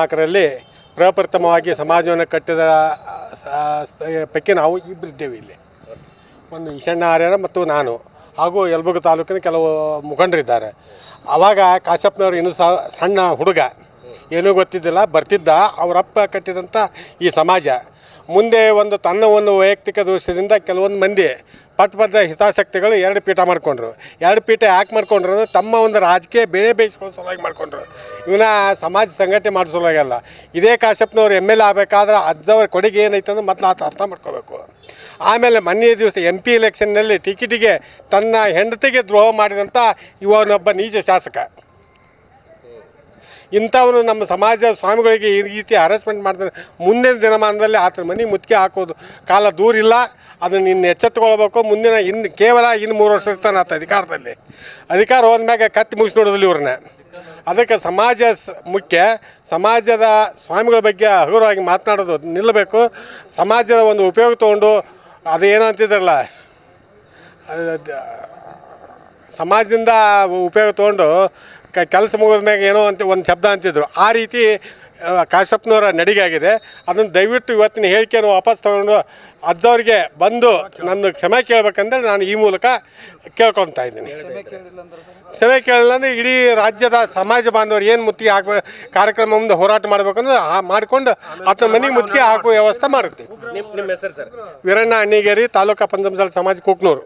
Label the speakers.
Speaker 1: ನಾಲ್ಕರಲ್ಲಿ ಪ್ರಪ್ರಥಮವಾಗಿ ಸಮಾಜವನ್ನು ಕಟ್ಟಿದ ಪೈಕಿ ನಾವು ಇಬ್ಬರಿದ್ದೇವೆ ಇಲ್ಲಿ. ಒಂದು ಈಶಣ್ಣ ಆರ್ಯರ ಮತ್ತು ನಾನು. ಹಾಗೂ ಯಲಬುರ್ಗ ತಾಲೂಕಿನ ಕೆಲವು ಮುಖಂಡರಿದ್ದಾರೆ. ಆವಾಗ ಕಾಶಪ್ಪನವರು ಇನ್ನೂ ಸಣ್ಣ ಹುಡುಗ. ಏನೂ ಗೊತ್ತಿದ್ದಿಲ್ಲ, ಬರ್ತಿದ್ದ ಅವರಪ್ಪ ಕಟ್ಟಿದಂಥ ಈ ಸಮಾಜ. ಮುಂದೆ ಒಂದು ತನ್ನ ಒಂದು ವೈಯಕ್ತಿಕ ದೋಷದಿಂದ ಕೆಲವೊಂದು ಮಂದಿ ಪಟ್ಟಬದ್ಧ ಹಿತಾಸಕ್ತಿಗಳು ಎರಡು ಪೀಠ ಮಾಡ್ಕೊಂಡ್ರು. ಎರಡು ಪೀಠ ಯಾಕೆ ಮಾಡ್ಕೊಂಡ್ರು ಅಂದರೆ ತಮ್ಮ ಒಂದು ರಾಜಕೀಯ ಬೆಳೆ ಬೇಯಿಸ್ಕೊಳ್ಳೋ ಸಲುವಾಗಿ ಮಾಡಿಕೊಂಡ್ರು. ಇವನ್ನ ಸಮಾಜ ಸಂಘಟನೆ ಮಾಡೋ ಸಲುವಾಗಲ್ಲ ಇದೇ ಕಾಶಪ್ಪನವ್ರು ಎಂ ಎಲ್ ಎ ಆಗಬೇಕಾದ್ರೆ ಅಜ್ಜವ್ರ ಕೊಡುಗೆ ಏನೈತೆ ಅಂದ್ರೆ ಮೊದಲು ಆತ ಅರ್ಥ ಮಾಡ್ಕೋಬೇಕು. ಆಮೇಲೆ ಮೊನ್ನೆ ದಿವಸ ಎಂ ಪಿ ಎಲೆಕ್ಷನ್ನಲ್ಲಿ ಟಿಕೆಟಿಗೆ ತನ್ನ ಹೆಂಡತಿಗೆ ದ್ರೋಹ ಮಾಡಿದಂಥ ಇವನೊಬ್ಬ ನೀಚ ಶಾಸಕ. ಇಂಥವನು ನಮ್ಮ ಸಮಾಜ ಸ್ವಾಮಿಗಳಿಗೆ ಈ ರೀತಿ ಹರಾಸ್ಮೆಂಟ್ ಮಾಡ್ತಾರೆ. ಮುಂದಿನ ದಿನಮಾನದಲ್ಲಿ ಆತನ ಮನೆ ಮುತ್ತಿಗೆ ಹಾಕೋದು. ಕಾಲ ದೂರ ಇಲ್ಲ. ಅದನ್ನು ಇನ್ನು ಎಚ್ಚೆತ್ತುಕೊಳ್ಬೇಕು. ಮುಂದಿನ ಇನ್ನು ಕೇವಲ ಇನ್ನು ಮೂರು ವರ್ಷ ಇರ್ತಾನೆ ಆತ ಅಧಿಕಾರದಲ್ಲಿ. ಅಧಿಕಾರ ಹೋದ್ಮ್ಯಾಗ ಕತ್ತಿ ಮುಗಿಸಿ ನೋಡೋದಿಲ್ಲ ಇವ್ರನ್ನ. ಅದಕ್ಕೆ ಸಮಾಜ ಮುಖ್ಯ. ಸಮಾಜದ ಸ್ವಾಮಿಗಳ ಬಗ್ಗೆ ಹಗುರವಾಗಿ ಮಾತನಾಡೋದು ನಿಲ್ಲಬೇಕು. ಸಮಾಜದ ಒಂದು ಉಪಯೋಗ ತೊಗೊಂಡು ಏನು ಅಂತಿದ್ರಲ್ಲ ಸಮಾಜದಿಂದ ಉಪಯೋಗ ತೊಗೊಂಡು ಕ ಕೆಲಸ ಮುಗಿದ ಮ್ಯಾಗ ಏನೋ ಅಂತ ಒಂದು ಶಬ್ದ ಅಂತಿದ್ರು. ಆ ರೀತಿ ಕಾಶಪ್ಪನವರ ನಡಿಗೆ ಆಗಿದೆ. ಅದನ್ನು ದಯವಿಟ್ಟು ಇವತ್ತಿನ ಹೇಳಿಕೆಯನ್ನು ವಾಪಸ್ ತಗೊಂಡು ಅಜ್ಜವ್ರಿಗೆ ಬಂದು ನನ್ನ ಕ್ಷಮೆ ಕೇಳಬೇಕಂದ್ರೆ ನಾನು ಈ ಮೂಲಕ ಕೇಳ್ಕೊತಾ ಇದ್ದೀನಿ. ಕ್ಷಮೆ ಕೇಳಲಿಲ್ಲ ಅಂದರೆ ಇಡೀ ರಾಜ್ಯದ ಸಮಾಜ ಬಾಂಧವರು ಏನು ಮುತ್ತಿಗೆ ಹಾಕಬೇಕು ಕಾರ್ಯಕ್ರಮ ಮುಂದೆ ಹೋರಾಟ ಮಾಡಬೇಕಂದ್ರೆ ಆ ಮಾಡಿಕೊಂಡು ಆತನ ಮನೆಗೆ ಮುತ್ತಿಗೆ ಹಾಕುವ ವ್ಯವಸ್ಥೆ ಮಾಡುತ್ತೆ ವೀರಣ್ಣ ಅಣ್ಣಿಗೇರಿ ತಾಲೂಕಾ ಪಂಚಮಸಾಲ ಸಮಾಜ ಕುಕ್ನೂರು.